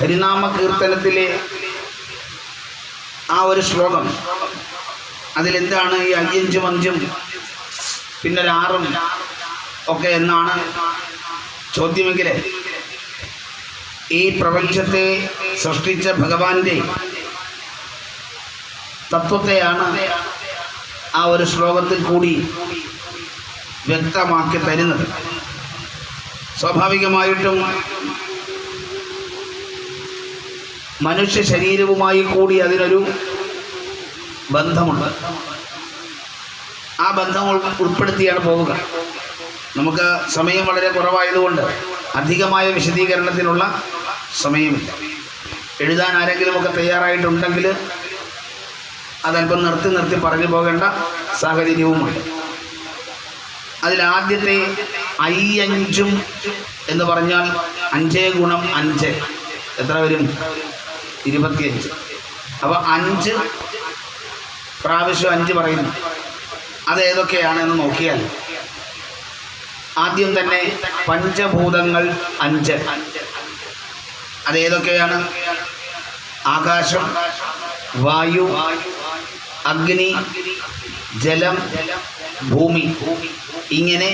ഹരിനാമ കീർത്തനത്തിലെ ആ ഒരു ശ്ലോകം. അതിലെന്താണ് ഈ അയ്യഞ്ചും അഞ്ചും പിന്നെ ആറും ഒക്കെ എന്നാണ് ചോദ്യമെങ്കിൽ ഈ പ്രപഞ്ചത്തെ സൃഷ്ടിച്ച ഭഗവാന്റെ തത്വത്തെയാണ് ആ ഒരു ശ്ലോകത്തിൽ കൂടി വ്യക്തമാക്കി തരുന്നത്. സ്വാഭാവികമായിട്ടും മനുഷ്യ ശരീരവുമായി കൂടി അതിനൊരു ബന്ധമുണ്ട്. ആ ബന്ധം ഉൾ- ഉൾപ്പെടുത്തിയാണ് പോവുക. നമുക്ക് സമയം വളരെ കുറവായതുകൊണ്ട് അധികമായ വിശദീകരണത്തിനുള്ള സമയമില്ല. എഴുതാൻ ആരെങ്കിലുമൊക്കെ തയ്യാറായിട്ടുണ്ടെങ്കിൽ അതല്പം നിർത്തി നിർത്തി പറഞ്ഞു പോകേണ്ട സാഹചര്യവുമുണ്ട്. അതിലാദ്യത്തെ അയ്യഞ്ചും എന്ന് പറഞ്ഞാൽ അഞ്ചേ ഗുണം അഞ്ച്. എത്ര വരും? ഇരുപത്തിയഞ്ച്. അപ്പോൾ അഞ്ച് പ്രാവശ്യം അഞ്ച് പറയുന്നു. അത് ഏതൊക്കെയാണെന്ന് നോക്കിയാൽ ആദ്യം തന്നെ പഞ്ചഭൂതങ്ങൾ അഞ്ച്. അതേതൊക്കെയാണ് ആകാശം വായു അഗ്നി ജലം ഭൂമി. ഇങ്ങനെ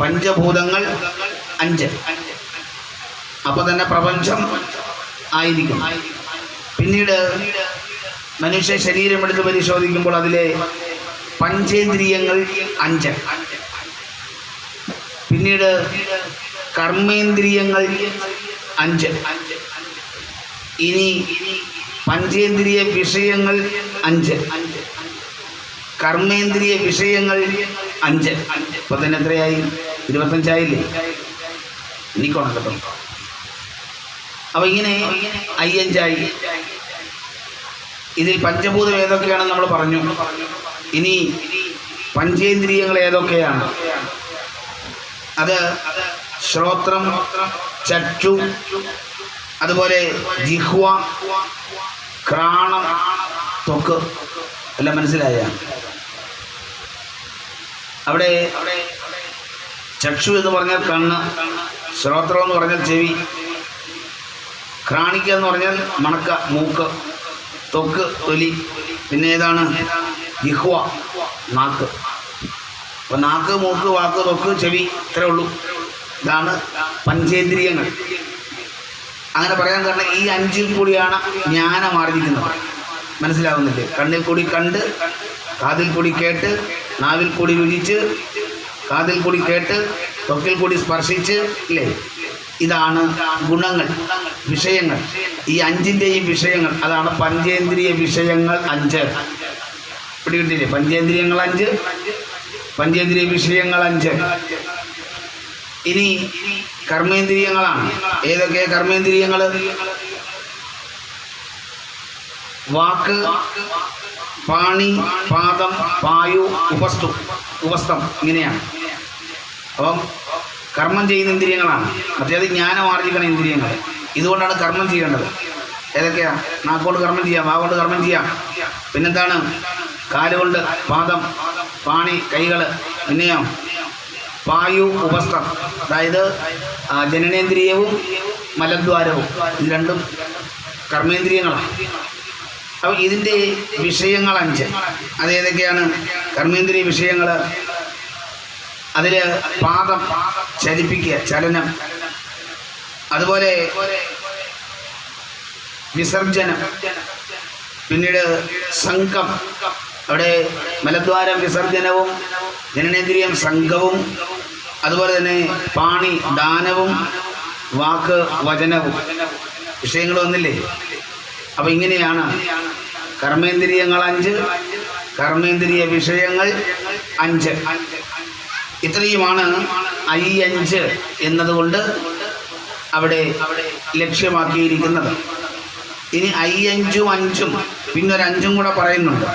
പഞ്ചഭൂതങ്ങൾ അഞ്ച്. അപ്പോൾ തന്നെ പ്രപഞ്ചം ആയിരിക്കും. പിന്നീട് മനുഷ്യ ശരീരം എടുത്ത് പരിശോധിക്കുമ്പോൾ അതിലെ പഞ്ചേന്ദ്രിയങ്ങൾ അഞ്ച്. പിന്നീട് കർമ്മേന്ദ്രിയങ്ങൾ അഞ്ച്. ഇനി പഞ്ചേന്ദ്രിയ വിഷയങ്ങൾ അഞ്ച്. കർമ്മേന്ദ്രിയ വിഷയങ്ങൾ അഞ്ച്. ഇപ്പൊ തന്നെ എത്രയായി? ഇരുപത്തഞ്ചായില്ലേ? എനിക്കോണം കേട്ടോ. അപ്പൊ ഇങ്ങനെ അയ്യഞ്ചായി. ഇതിൽ പഞ്ചഭൂതം ഏതൊക്കെയാണെന്ന് നമ്മൾ പറഞ്ഞു. ഇനി പഞ്ചേന്ദ്രിയങ്ങൾ ഏതൊക്കെയാണ്? അത് ശ്രോത്രം ചക്ഷു അതുപോലെ ജിഹ്വ ക്രാണം തൊക്ക് എല്ലാം മനസ്സിലായ? അവിടെ ചക്ഷു എന്ന് പറഞ്ഞാൽ കണ്ണ് ശ്രോത്രം എന്ന് പറഞ്ഞാൽ ചെവി ക്രാണിക്ക എന്ന് പറഞ്ഞാൽ മണക്ക മൂക്ക്. ത്വക്ക് തൊലി. പിന്നെ ഏതാണ്? ഇഹ്വ നാക്ക്. അപ്പൊ നാക്ക് മൂക്ക് വാക്ക് തൊക്ക് ചെവി ഇത്രേ ഉള്ളൂ. ഇതാണ് പഞ്ചേന്ദ്രിയങ്ങൾ. അങ്ങനെ പറയാൻ കാരണം ഈ അഞ്ചിൽ കൂടിയാണ് ജ്ഞാനം ആർജിക്കുന്നത്. മനസ്സിലാവുന്നില്ലേ? കണ്ണിൽ കൂടി കണ്ട് കാതിൽ കൂടി കേട്ട് നാവിൽ കൂടി രുചിച്ച് കാതിൽ കൂടി കേട്ട് തൊക്കിൽ കൂടി സ്പർശിച്ച് ഇല്ലേ? ഇതാണ് ഗുണങ്ങൾ. വിഷയങ്ങൾ. ഈ അഞ്ചിന്റെയും വിഷയങ്ങൾ അതാണ് പഞ്ചേന്ദ്രിയ വിഷയങ്ങൾ അഞ്ച്. പിടികിട്ടില്ലേ പഞ്ചേന്ദ്രിയങ്ങൾ അഞ്ച് പഞ്ചേന്ദ്രിയ വിഷയങ്ങൾ അഞ്ച്. ഇനി കർമ്മേന്ദ്രിയങ്ങളാണ്. ഏതൊക്കെ കർമ്മേന്ദ്രിയങ്ങൾ വാക്ക് പാണി പാദം പായു ഉപസ്തു ഉപസ്ഥം ഇങ്ങനെയാണ്. അപ്പം കർമ്മം ചെയ്യുന്ന ഇന്ദ്രിയങ്ങളാണ്. അതായത് ജ്ഞാനം ആർജിക്കണ ഇന്ദ്രിയങ്ങൾ ഇതുകൊണ്ടാണ് കർമ്മം ചെയ്യേണ്ടത്. ഏതൊക്കെയാ? നാക്കുകൊണ്ട് കർമ്മം ചെയ്യാം വാവുകൊണ്ട് കർമ്മം ചെയ്യാം. പിന്നെന്താണ്? കാലുകൊണ്ട് പാദം പാണി കൈകൾ പിന്നെയോ വായു ഉപസ്ഥം. അതായത് ജനനേന്ദ്രിയവും മലദ്വാരവും. ഇത് രണ്ടും കർമ്മേന്ദ്രിയങ്ങളാണ് അപ്പോൾ ഇതിന്റെ വിഷയങ്ങൾ അഞ്ച്. അതേതൊക്കെയാണ് കർമ്മേന്ദ്രിയ വിഷയങ്ങൾ അതിൽ പാദം ചലിപ്പിക്കുക ചലനം. അതുപോലെ വിസർജനം പിന്നീട് സംഘം. അവിടെ മലദ്വാരം വിസർജനവും ജനനേന്ദ്രിയം സംഘവും അതുപോലെ തന്നെ പാണി ദാനവും വാക്ക് വചനവും വിഷയങ്ങൾ വന്നില്ലേ? അപ്പം ഇങ്ങനെയാണ് കർമ്മേന്ദ്രിയങ്ങൾ അഞ്ച് കർമ്മേന്ദ്രിയ വിഷയങ്ങൾ അഞ്ച്. ഇത്രയുമാണ് ഐ അഞ്ച് എന്നതുകൊണ്ട് അവിടെ ലക്ഷ്യമാക്കിയിരിക്കുന്നത്. ഇനി അയ്യഞ്ചും അഞ്ചും പിന്നെ ഒരു അഞ്ചും കൂടെ പറയുന്നുണ്ട്.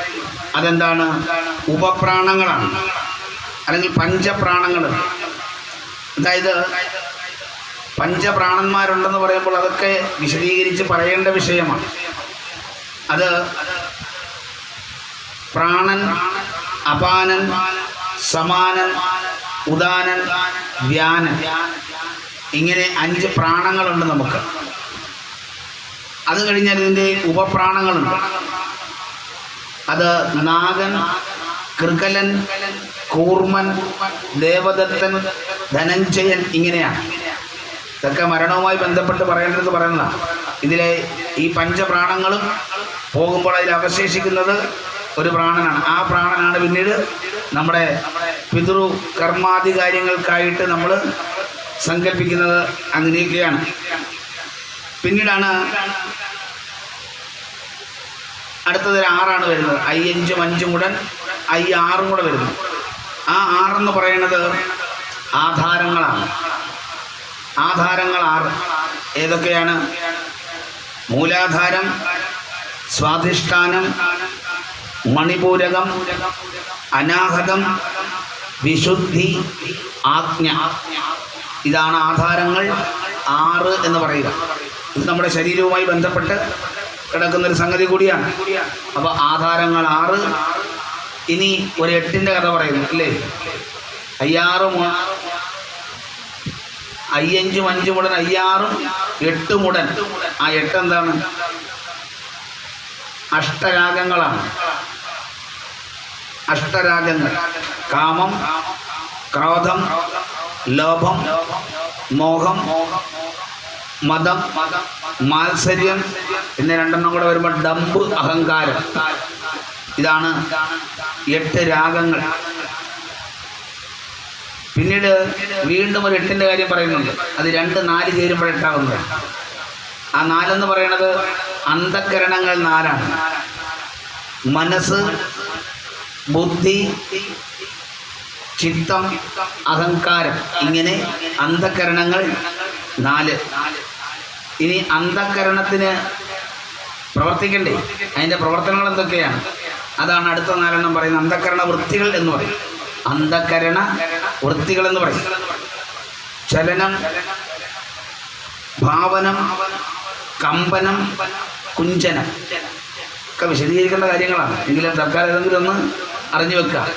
അതെന്താണ്? ഉപപ്രാണങ്ങളാണ്. അല്ലെങ്കിൽ പഞ്ചപ്രാണങ്ങൾ അതായത് പഞ്ചപ്രാണന്മാരുണ്ടെന്ന് പറയുമ്പോൾ അതൊക്കെ വിശദീകരിച്ച് പറയേണ്ട വിഷയമാണ്. അത് പ്രാണൻ അപാനൻ സമാനൻ ഉദാനൻ വ്യാനൻ. ഇങ്ങനെ അഞ്ച് പ്രാണങ്ങളുണ്ട് നമുക്ക്. അത് കഴിഞ്ഞാൽ ഇതിന്റെ ഉപപ്രാണങ്ങളുണ്ട്. അത് നാഗൻ കൃകലൻ കൂർമൻ ദേവദത്തൻ ധനഞ്ജയൻ ഇങ്ങനെയാണ്. ഇതൊക്കെ മരണവുമായി ബന്ധപ്പെട്ട് പറയേണ്ടത് പറയുന്നതാണ് ഇതിലെ ഈ പഞ്ചപ്രാണങ്ങളും പോകുമ്പോൾ അതിൽ അവശേഷിക്കുന്നത് ഒരു പ്രാണനാണ്. ആ പ്രാണനാണ് പിന്നീട് നമ്മുടെ പിതൃ കർമാദി കാര്യങ്ങൾക്കായിട്ട് നമ്മൾ സങ്കല്പിക്കുന്നത് അങ്ങനെയൊക്കെയാണ്. പിന്നീടാണ് അടുത്തത് ആറാണ് വരുന്നത്. ഐ അഞ്ചും അഞ്ചും കൂടെ ഐ ആറും കൂടെ വരുന്നു. ആ ആറെന്ന് പറയുന്നത് ആധാരങ്ങളാണ്. ആധാരങ്ങൾ ആറ് ഏതൊക്കെയാണ്? മൂലാധാരം സ്വാധിഷ്ഠാനം മണിപൂരകം അനാഹതം വിശുദ്ധി ആജ്ഞ. ഇതാണ് ആധാരങ്ങൾ ആറ് എന്ന് പറയുക. ഇത് നമ്മുടെ ശരീരവുമായി ബന്ധപ്പെട്ട് കിടക്കുന്നൊരു സംഗതി കൂടിയാണ്. അപ്പോൾ ആധാരങ്ങൾ ആറ്. ഇനി ഒരു എട്ടിന്റെ കഥ പറയുന്നു അല്ലേ? അയ്യാറും അയ്യഞ്ചും അഞ്ചും മുടൻ അയ്യാറും എട്ട് മുടൻ ആ എട്ട് എന്താണ്? അഷ്ടരാഗങ്ങളാണ്. അഷ്ടരാഗങ്ങൾ. കാമം ക്രോധം ലോഭം മോഹം മതം മാത്സര്യം എന്നീ രണ്ടെണ്ണം കൂടെ വരുമ്പോൾ ഡമ്പ് അഹങ്കാരം. ഇതാണ് എട്ട് രാഗങ്ങൾ. പിന്നീട് വീണ്ടും ഒരു എട്ടിന്റെ കാര്യം പറയുന്നുണ്ട്. അത് രണ്ട് നാല് ചേരുമ്പോൾ എട്ടാകുന്നത് ആ നാലെന്ന് പറയുന്നത് അന്ധകരണങ്ങൾ നാലാണ്. മനസ്സ് ബുദ്ധി ചിത്തം അഹങ്കാരം ഇങ്ങനെ അന്ധകരണങ്ങൾ നാല്. ഇനി അന്ധകരണത്തിന് പ്രവർത്തിക്കണ്ടേ? അതിന്റെ പ്രവർത്തനങ്ങൾ എന്തൊക്കെയാണ്? അതാണ് അടുത്ത നാലെണ്ണം പറയുന്നത്. അന്ധകരണ വൃത്തികൾ എന്ന് പറയും. അന്ധകരണ വൃത്തികൾ എന്ന് പറയും. ചലനം ഭാവനം കമ്പനം കുഞ്ചനം. ഒക്കെ വിശദീകരിക്കേണ്ട കാര്യങ്ങളാണ്. എങ്കിലും തൽക്കാലം ഏതെങ്കിലും ഒന്ന് അറിഞ്ഞു വെക്കുക.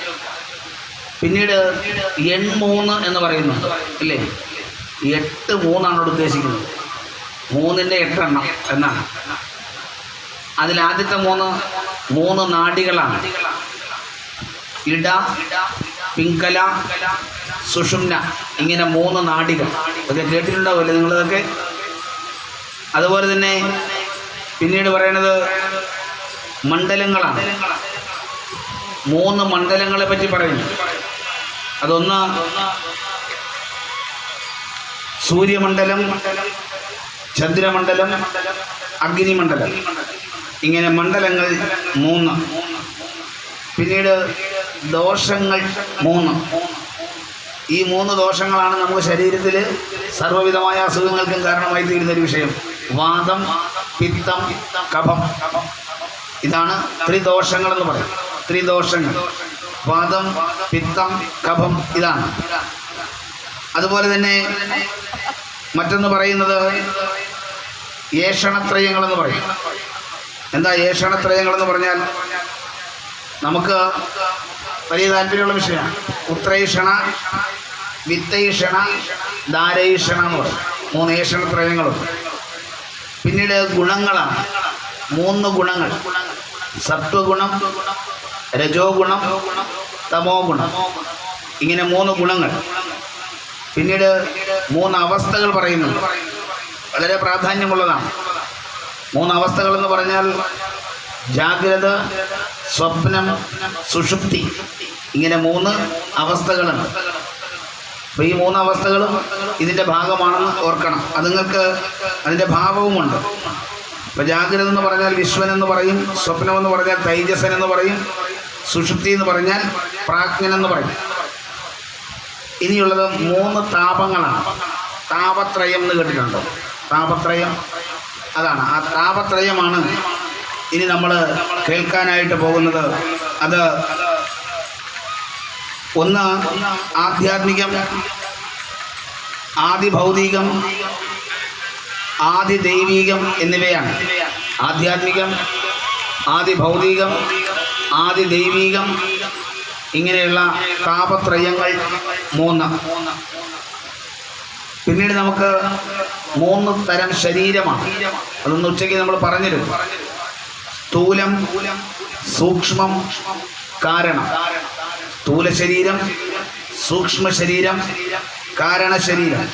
പിന്നീട് എൺമൂന്ന് എന്ന് പറയുന്നു. ഇല്ലേ? എട്ട് മൂന്നാണ് ഉദ്ദേശിക്കുന്നത്. മൂന്നിന്റെ എട്ടെണ്ണം എന്നാണ്. അതിൽ ആദ്യത്തെ മൂന്ന് മൂന്ന് നാടികളാണ്. ഇട പിങ്കല സുഷുമ്ന ഇങ്ങനെ മൂന്ന് നാടികൾ. ഒക്കെ കേട്ടിട്ടുണ്ടാവില്ലേ നിങ്ങളിതൊക്കെ? അതുപോലെ തന്നെ പിന്നീട് പറയണത് മണ്ഡലങ്ങളാണ്. മൂന്ന് മണ്ഡലങ്ങളെ പറ്റി പറയുന്നു. അതൊന്ന് സൂര്യമണ്ഡലം ചന്ദ്രമണ്ഡലം അഗ്നിമണ്ഡലം. ഇങ്ങനെ മണ്ഡലങ്ങൾ മൂന്ന്. പിന്നീട് ദോഷങ്ങൾ മൂന്ന്. ഈ മൂന്ന് ദോഷങ്ങളാണ് നമ്മുടെ ശരീരത്തിൽ സർവവിധമായ അസുഖങ്ങൾക്കും കാരണമായി തീരുന്ന ഒരു വിഷയം. വാദം പിത്തം കഫം. ഇതാണ് ത്രിദോഷങ്ങൾ എന്ന് പറയും. ത്രിദോഷങ്ങൾ വാദം പിത്തം കഫം ഇതാണ്. അതുപോലെ തന്നെ മറ്റൊന്ന് പറയുന്നത് ഏഷണത്രയങ്ങൾ എന്ന് പറയും. എന്താ ഏഷണത്രയങ്ങൾ എന്ന് പറഞ്ഞാൽ? നമുക്ക് വലിയ താല്പര്യമുള്ള വിഷയമാണ്. ഉത്രൈഷണ വിത്തൈഷണ ദാരൈഷണ എന്ന് പറയും. മൂന്ന് ഏഷണത്രയങ്ങളുണ്ട് പിന്നീട് ഗുണങ്ങളാണ്. മൂന്ന് ഗുണങ്ങൾ. സത്വഗുണം രജോ ഗുണം തമോ ഗുണം. ഇങ്ങനെ മൂന്ന് ഗുണങ്ങൾ. പിന്നീട് മൂന്ന് അവസ്ഥകൾ പറയുന്നു വളരെ പ്രാധാന്യമുള്ളതാണ്. മൂന്ന് അവസ്ഥകൾ എന്ന് പറഞ്ഞാൽ ജാഗ്രത സ്വപ്നം സുഷുപ്തി. ഇങ്ങനെ മൂന്ന് അവസ്ഥകളാണ്. അപ്പോൾ ഈ മൂന്ന് അവസ്ഥകളും ഇതിന്റെ ഭാഗമാണെന്ന് ഓർക്കണം. അത് നിങ്ങൾക്ക് അതിന്റെ ഭാവവുമുണ്ട്. അപ്പോൾ ജാഗ്രത എന്ന് പറഞ്ഞാൽ വിശ്വൻ എന്ന് പറയും സ്വപ്നം എന്ന് പറഞ്ഞാൽ തൈജസൻ എന്ന് പറയും സുഷുപ്തി എന്ന് പറഞ്ഞാൽ പ്രാജ്ഞനെന്ന് പറയും. ഇനിയുള്ളത് മൂന്ന് താപങ്ങളാണ്. താപത്രയം എന്ന് കേട്ടിട്ടുണ്ടോ? താപത്രയം? അതാണ്. ആ താപത്രയമാണ് ഇനി നമ്മൾ കേൾക്കാനായിട്ട് പോകുന്നത്. അത് ഒന്ന് ആധ്യാത്മികം ആദി ദൈവികം എന്നിവയാണ്. ആധ്യാത്മികം ആദിഭൗതികം ആദിദൈവികം ഇങ്ങനെയുള്ള താപത്രയങ്ങൾ മൂന്ന്. പിന്നീട് നമുക്ക് മൂന്ന് തരം ശരീരമാണ്. അതൊന്ന് ഉച്ചയ്ക്ക് നമ്മൾ പറഞ്ഞിരും സ്ഥൂലം സൂക്ഷ്മം കാരണം. സ്ഥൂല ശരീരം സൂക്ഷ്മ ശരീരം കാരണ ശരീരം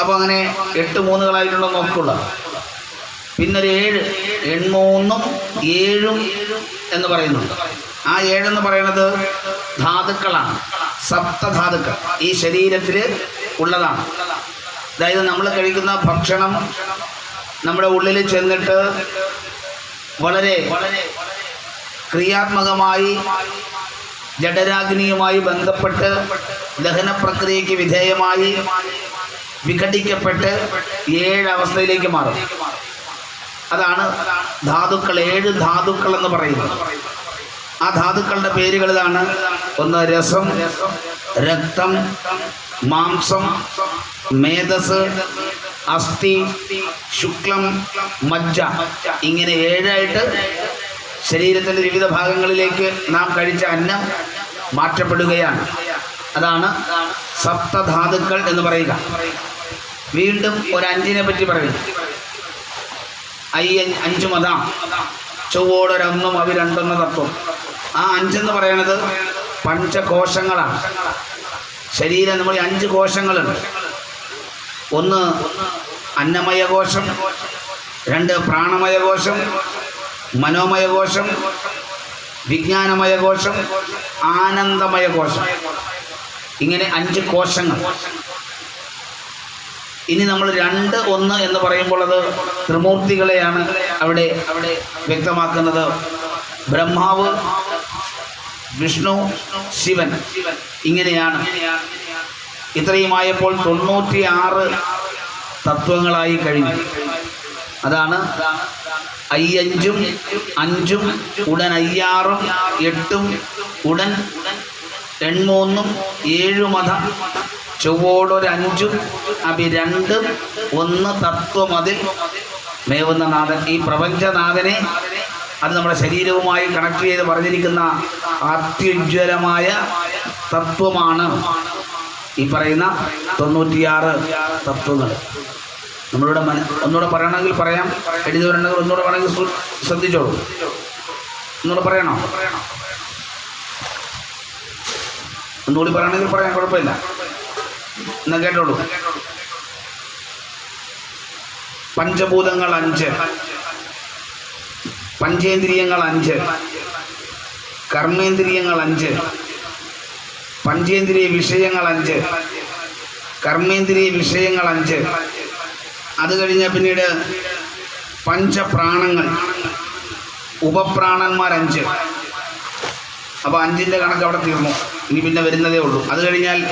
അപ്പോൾ അങ്ങനെ എട്ട് മൂന്നുകളായിട്ടുള്ള നോക്കുള്ള പിന്നൊരു ഏഴ് എൺമൂന്നും ഏഴും എന്ന് പറയുന്നുണ്ട്. ആ ഏഴെന്ന് പറയുന്നത് ധാതുക്കളാണ്. സപ്തധാതുക്കൾ. ഈ ശരീരത്തിൽ ഉള്ളതാണ്. അതായത് നമ്മൾ കഴിക്കുന്ന ഭക്ഷണം നമ്മുടെ ഉള്ളിൽ ചെന്നിട്ട് വളരെ ക്രിയാത്മകമായി ജഡരാഗ്നിയുമായി ബന്ധപ്പെട്ട് ദഹന പ്രക്രിയയ്ക്ക് വിധേയമായി വിഘടിക്കപ്പെട്ട് ഏഴ് അവസ്ഥയിലേക്ക് മാറും. അതാണ് ധാതുക്കൾ ഏഴ് ധാതുക്കൾ എന്ന് പറയുന്നത്. ആ ധാതുക്കളുടെ പേരുകൾ ഇതാണ് ഒന്ന് രസം രക്തം മാംസം മേധസ് അസ്ഥി ശുക്ലം മജ്ജ. ഇങ്ങനെ ഏഴായിട്ട് ശരീരത്തിന്റെ വിവിധ ഭാഗങ്ങളിലേക്ക് നാം കഴിച്ച അന്നം മാറ്റപ്പെടുകയാണ്. അതാണ് സപ്തധാതുക്കൾ എന്ന് പറയുക. വീണ്ടും ഒരു അഞ്ചിനെ പറ്റി പറയുന്നു. ഐ അഞ്ച് മതാം ചൊവ്വോടൊരൊന്നും അവ രണ്ടെന്ന തത്വം. ആ അഞ്ചെന്ന് പറയണത് പഞ്ചകോശങ്ങളാണ്. ശരീരം നമ്മൾ അഞ്ച് കോശങ്ങളുണ്ട്. ഒന്ന് അന്നമയ കോശം രണ്ട് പ്രാണമയ കോശം മനോമയ കോശം വിജ്ഞാനമയ കോശം ആനന്ദമയ കോശം ഇങ്ങനെ അഞ്ച് കോശങ്ങൾ. ഇനി നമ്മൾ രണ്ട് ഒന്ന് എന്ന് പറയുമ്പോൾ അത് ത്രിമൂർത്തികളെയാണ് അവിടെ അവിടെ വ്യക്തമാക്കുന്നത്. ബ്രഹ്മാവ് വിഷ്ണു ശിവൻ ഇങ്ങനെയാണ്. ഇത്രയുമായപ്പോൾ തൊണ്ണൂറ്റി ആറ് തത്വങ്ങളായി കഴിഞ്ഞു. അതാണ് അയ്യഞ്ചും അഞ്ചും ഉടൻ അയ്യാറും എട്ടും ഉടൻ എൺമൂന്നും ഏഴുമത ചൊവ്വോടൊരഞ്ചും അഭി രണ്ടും ഒന്ന് തത്വം അതിൽ. മേവുന്ന നാഥൻ ഈ പ്രപഞ്ചനാഥനെ അത് നമ്മുടെ ശരീരവുമായി കണക്ട് ചെയ്ത് പറഞ്ഞിരിക്കുന്ന അത്യുജ്വലമായ തത്വമാണ് ഈ പറയുന്ന തൊണ്ണൂറ്റിയാറ് തത്വങ്ങൾ. നമ്മളിവിടെ മന ഒന്നുകൂടെ പറയണമെങ്കിൽ പറയാം. എഴുതി വരണമെങ്കിൽ ഒന്നുകൂടെ വേണമെങ്കിൽ ശ്രദ്ധിച്ചോളൂ. ഒന്നുകൂടെ പറയണോ? ഒന്നുകൂടി പറയണമെങ്കിൽ പറയാം കുഴപ്പമില്ല. എന്നാ കേട്ടോളൂ. പഞ്ചഭൂതങ്ങൾ അഞ്ച്. പഞ്ചേന്ദ്രിയങ്ങൾ അഞ്ച്. കർമ്മേന്ദ്രിയങ്ങൾ അഞ്ച്. പഞ്ചേന്ദ്രിയ വിഷയങ്ങൾ അഞ്ച്. കർമ്മേന്ദ്രിയ വിഷയങ്ങൾ അഞ്ച്. അത് കഴിഞ്ഞാൽ പിന്നീട് പഞ്ചപ്രാണങ്ങൾ. ഉപപ്രാണന്മാർ അഞ്ച്. അപ്പോൾ അഞ്ചിന്റെ കണക്ക് അവിടെ തീർന്നു. ഇനി പിന്നെ വരുന്നതേ ഉള്ളൂ. അത് കഴിഞ്ഞാൽ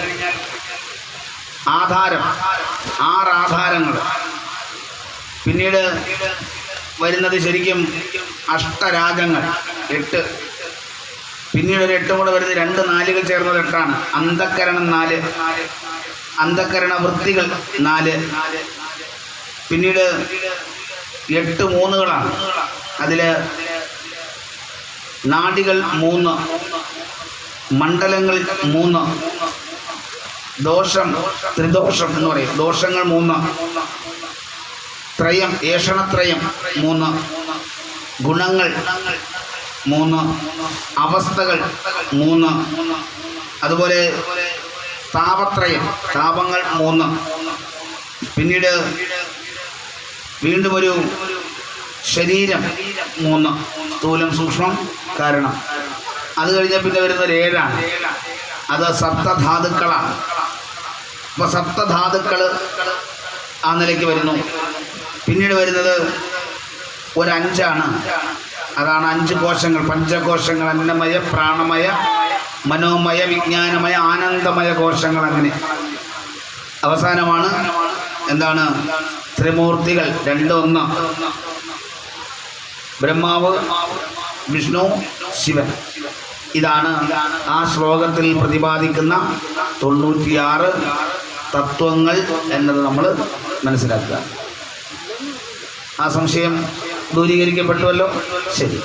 ആധാരം. ആറ് ആധാരങ്ങൾ. പിന്നീട് വരുന്നത് ശരിക്കും അഷ്ടരാഗങ്ങൾ എട്ട്. പിന്നീട് ഒരു എട്ടും കൂടെ വരുന്നത് രണ്ട് നാലുകൾ ചേർന്നത് എട്ടാണ്. അന്ധക്കരണം നാല് അന്ധക്കരണ വൃത്തികൾ നാല്. പിന്നീട് എട്ട് മൂന്നുകളാണ്. അതിൽ നാടികൾ മൂന്ന് മണ്ഡലങ്ങൾ മൂന്ന് ദോഷം ത്രിദോഷം എന്ന് പറയും. ദോഷങ്ങൾ മൂന്ന്. ത്രയം ഏഷണത്രയം മൂന്ന്. ഗുണങ്ങൾ മൂന്ന്. അവസ്ഥകൾ മൂന്ന്. അതുപോലെ താപത്രയം താപങ്ങൾ മൂന്ന്. പിന്നീട് വീണ്ടും ഒരു ശരീരം മൂന്ന്. സ്ഥൂലം സൂക്ഷ്മം കാരണം. അത് കഴിഞ്ഞാൽ പിന്നെ വരുന്നൊരു ഏഴാണ്. അത് സപ്തധാതുക്കളാണ്. അപ്പോൾ സപ്തധാതുക്കൾ ആ നിലയ്ക്ക് വരുന്നു. പിന്നീട് വരുന്നത് ഒരഞ്ചാണ്. അതാണ് അഞ്ച് കോശങ്ങൾ. പഞ്ചകോശങ്ങൾ അന്നമയ പ്രാണമയ മനോമയ വിജ്ഞാനമയ ആനന്ദമയ കോശങ്ങൾ അങ്ങനെ. അവസാനമാണ് എന്താണ്? ത്രിമൂർത്തികൾ. രണ്ട് ഒന്ന് ബ്രഹ്മാവ് വിഷ്ണു ശിവൻ. ഇതാണ് ആ ശ്ലോകത്തിൽ പ്രതിപാദിക്കുന്ന തൊണ്ണൂറ്റിയാറ് തത്വങ്ങൾ എന്നത് നമ്മൾ മനസ്സിലാക്കുക. ആ സംശയം ദൂരീകരിക്കപ്പെട്ടുവല്ലോ? ശരി.